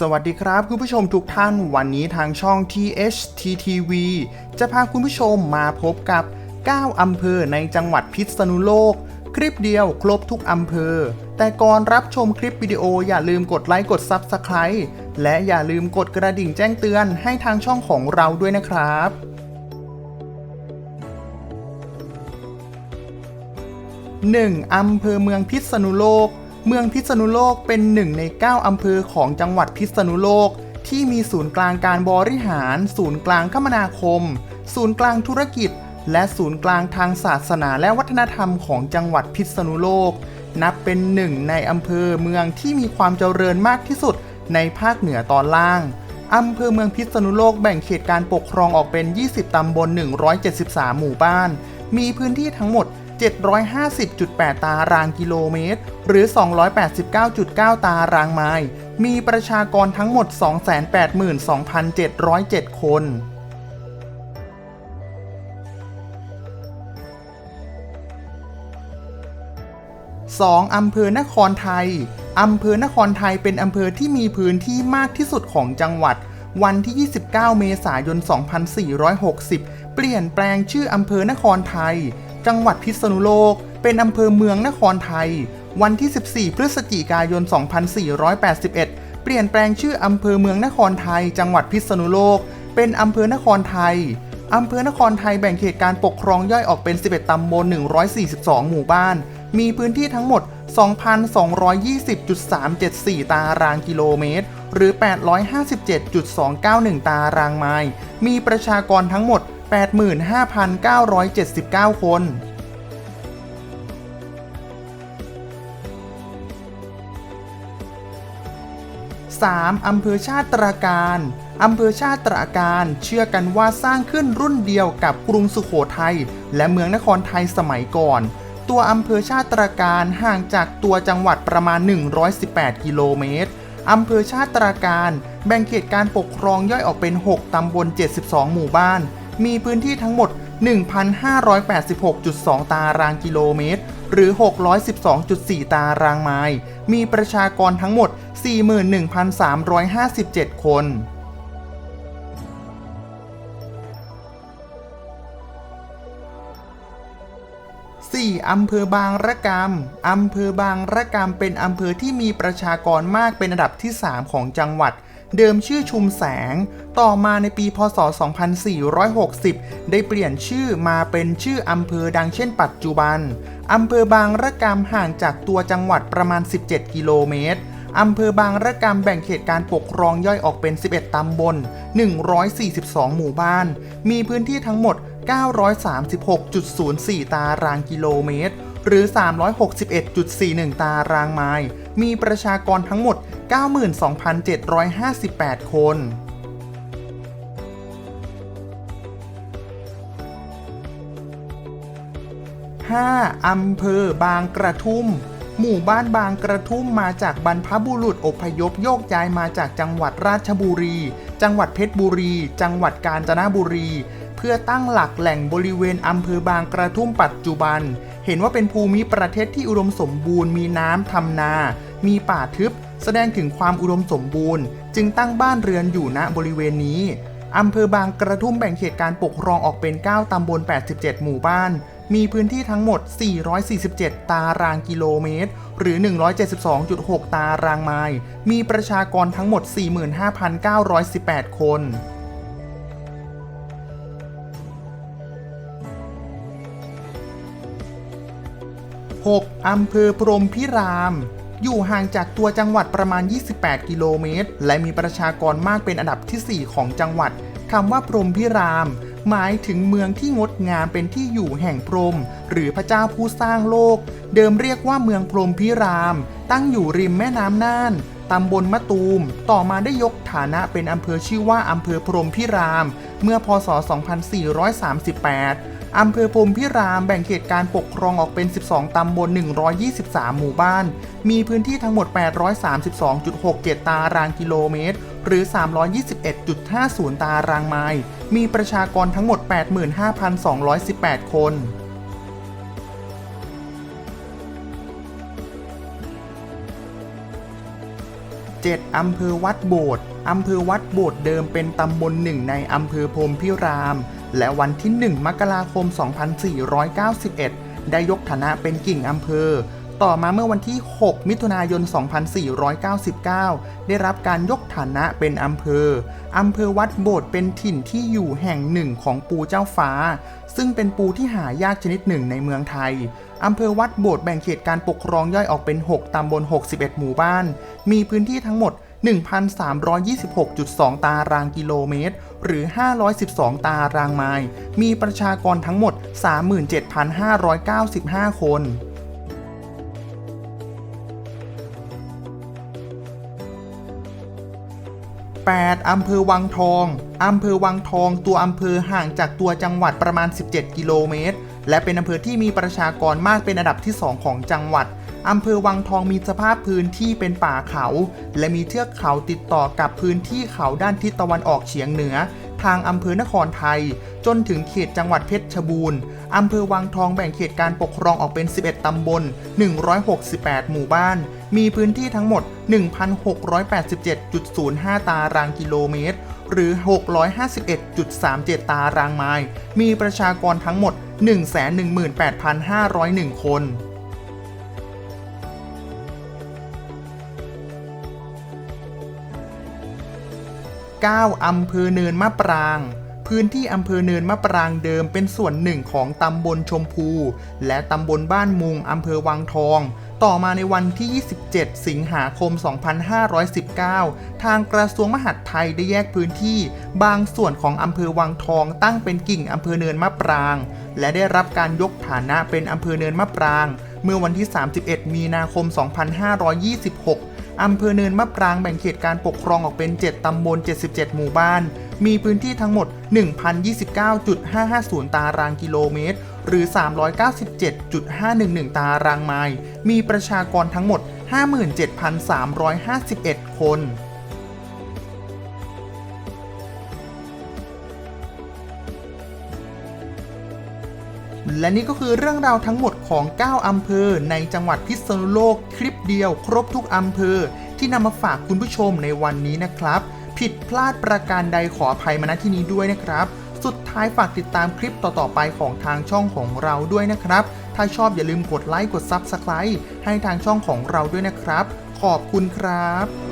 สวัสดีครับคุณผู้ชมทุกท่านวันนี้ทางช่อง THTTV จะพาคุณผู้ชมมาพบกับ 9 อำเภอในจังหวัดพิษณุโลก คลิปเดียวครบทุกอำเภอ แต่ก่อนรับชมคลิปวิดีโออย่าลืมกดไลค์กด Subscribe และอย่าลืมกดกระดิ่งแจ้งเตือนให้ทางช่องของเราด้วยนะครับ 1. อำเภอเมืองพิษณุโลก เมืองพิษณุโลกเป็นหนึ่งใน 9 อำเภอของจังหวัดพิษณุโลก ที่มีศูนย์กลางการบริหาร ศูนย์กลางคมนาคม ศูนย์กลางธุรกิจ และศูนย์กลางทางศาสนาและวัฒนธรรมของจังหวัดพิษณุโลก นับเป็นหนึ่งในอำเภอเมืองที่มีความเจริญมากที่สุดในภาคเหนือตอนล่างอำเภอเมืองพิษณุโลกแบ่งเขตการปกครองออกเป็น 20 ตำบล 173 หมู่บ้าน มีพื้นที่ทั้งหมด 750.8 ตารางกิโลเมตร หรือ 289.9 ตารางไมล์ มีประชากรทั้งหมด 282,707 คน 2. อำเภอนครไทย อำเภอนครไทยเป็นอำเภอที่มีพื้นที่มากที่สุดของจังหวัด วันที่ 29 เมษายน 2460 เปลี่ยนแปลงชื่ออำเภอนครไทย จังหวัดพิษณุโลก เป็นอำเภอเมืองนครไทย วันที่ 14 พฤศจิกายน 2481 เปลี่ยนแปลงชื่ออำเภอเมืองนครไทย จังหวัดพิษณุโลก เป็นอำเภอนครไทยอำเภอนครไทยแบ่งเขตการปกครองย่อยออกเป็น 11 ตำบล 142 หมู่บ้าน มีพื้นที่ทั้งหมด 2,220.374 ตารางกิโลเมตร หรือ 857.291 ตารางไมล์ มีประชากรทั้งหมด 85,979 คน 3. อำเภอชาติตราการอำเภอชาติตราการเชื่อกันว่าสร้างขึ้นรุ่นเดียวกับกรุงสุขโขทัยและเมืองนครไทยสมัยก่อน ตัวอำเภอชาติตราการห่างจากตัวจังหวัดประมาณ 118 กิโลเมตรอำเภอชาติตราการแบ่งเขตการปกครองย่อยออกเป็น 6 ตำบล 72 หมู่บ้าน มีพื้นที่ทั้งหมด 1,586.2 ตารางกิโลเมตร หรือ 612.4 ตารางไมล์มีประชากรทั้งหมด 41,357 คน 4. อำเภอบางระกำอำเภอบางระกำเป็นอำเภอที่มีประชากรมากเป็นอันดับที่ 3 ของจังหวัด เดิมชื่อชุมแสง ต่อมาในปีพศ 2460 ได้เปลี่ยนชื่อมาเป็นชื่ออำเภอดังเช่นปัจจุบัน อำเภอบางระกำห่างจากตัวจังหวัดประมาณ 17 กิโลเมตรอำเภอบางระกำแบ่งเขตการปกครองย่อยออกเป็น 11 ตำบล 142 หมู่บ้าน มีพื้นที่ทั้งหมด 936.04 ตารางกิโลเมตร หรือ 361.41 ตารางไมล์ มีประชากรทั้งหมด 92,758 คน 5. อำเภอบางกระทุ่ม หมู่บ้านบางกระทุ่มมาจากบรรพบุรุษอพยพโยกย้ายมาจากจังหวัดราชบุรี จังหวัดเพชรบุรี จังหวัดกาญจนบุรี เพื่อตั้งหลักแหล่งบริเวณอำเภอบางกระทุ่มปัจจุบัน เห็นว่าเป็นภูมิประเทศที่อุดมสมบูรณ์มีน้ำทำนา มีป่าทึบ แสดงถึงความอุดมสมบูรณ์ จึงตั้งบ้านเรือนอยู่ณบริเวณนี้อำเภอบางกระทุ่มแบ่งเขตการปกครองออกเป็น 9 ตำบล 87 หมู่บ้าน มีพื้นที่ทั้งหมด 447 ตารางกิโลเมตร หรือ 172.6 ตารางไมล์ มีประชากรทั้งหมด 45,918 คน 6. อำเภอพรหมพิราม อยู่ห่างจากตัวจังหวัดประมาณ 28 กิโลเมตร และมีประชากรมากเป็นอันดับที่ 4 ของจังหวัดคำว่าพรหมพิราม หมายถึงเมืองที่งดงามเป็นที่อยู่แห่งพรหมหรือพระเจ้าผู้สร้างโลก เดิมเรียกว่าเมืองพรหมพิราม ตั้งอยู่ริมแม่น้ำน่านตำบลมะตูม ต่อมาได้ยกฐานะเป็นอำเภอชื่อว่าอำเภอพรหมพิราม เมื่อพศ 2438 อำเภอพรมพิรามแบ่งเขตการปกครองออกเป็น 12 ตำบล 123 หมู่บ้าน มีพื้นที่ทั้งหมด 832.67 ตารางกิโลเมตร หรือ 321.50 ตารางไมล์ มีประชากรทั้งหมด 85,218 คน 7. 7. อำเภอวัดโบสถ์อำเภอวัดโบสถ์เดิมเป็นตำบลหนึ่งในอำเภอพรมพิราม และวันที่ 1 มกราคม 2491 ได้ยกฐานะเป็นกิ่งอำเภอ ต่อมาเมื่อวันที่ 6 มิถุนายน 2499 ได้รับการยกฐานะเป็นอำเภอ อำเภอวัดโบสถ์เป็นถิ่นที่อยู่แห่งหนึ่งของปูเจ้าฟ้า ซึ่งเป็นปูที่หายากชนิดหนึ่งในเมืองไทย อำเภอวัดโบสถ์แบ่งเขตการปกครองย่อยออกเป็น 6 ตำบล 61 หมู่บ้าน มีพื้นที่ทั้งหมด 1,326.2 ตารางกิโลเมตร หรือ 512 ตารางไมล์ มีประชากรทั้งหมด 37,595 คน 8. อำเภอวังทอง อำเภอวังทอง ตัวอำเภอห่างจากตัวจังหวัดประมาณ 17 กิโลเมตร และเป็นอำเภอที่มีประชากรมากเป็นอันดับที่ 2 ของจังหวัดอำเภอวังทองมีสภาพพื้นที่เป็นป่าเขา และมีเทือกเขาติดต่อกับพื้นที่เขาด้านทิศตะวันออกเฉียงเหนือ ทางอำเภอนครไทย จนถึงเขตจังหวัดเพชรบูรณ์อำเภอวังทองแบ่งเขตการปกครองออกเป็น 11 ตำบล 168 หมู่บ้าน มีพื้นที่ทั้งหมด 1,687.05 ตารางกิโลเมตร หรือ 651.37 ตารางไมล์ มีประชากรทั้งหมด 118,501 คน 9. อำเภอเนินมะปราง พื้นที่อำเภอเนินมะปรางเดิมเป็นส่วนหนึ่งของตำบลชมพู และตำบลบ้านมุงอำเภอวังทอง ต่อมาในวันที่ 27 สิงหาคม 2519 ทางกระทรวงมหาดไทยได้แยกพื้นที่ บางส่วนของอำเภอวังทองตั้งเป็นกิ่งอำเภอเนินมะปราง และได้รับการยกฐานะเป็นอำเภอเนินมะปราง เมื่อวันที่ 31 มีนาคม 2526อำเภอเนินมะปรางแบ่งเขตการปกครองออกเป็น 7 ตำบล 77 หมู่บ้าน มีพื้นที่ทั้งหมด 1,029.550 ตารางกิโลเมตร หรือ 397.511 ตารางไมล์มีประชากรทั้งหมด 57,351 คนและนี่ก็คือเรื่องราวทั้งหมดของ 9 อำเภอ ในจังหวัดพิษณุโลกคลิปเดียวครบทุกอำเภอ ที่นำมาฝากคุณผู้ชมในวันนี้นะครับ ผิดพลาดประการใดขออภัยมาณที่นี้ด้วยนะครับ สุดท้ายฝากติดตามคลิปต่อๆไปของทางช่องของเราด้วยนะครับ ถ้าชอบอย่าลืมกดไลค์กด Subscribe ให้ทางช่องของเราด้วยนะครับ ขอบคุณครับ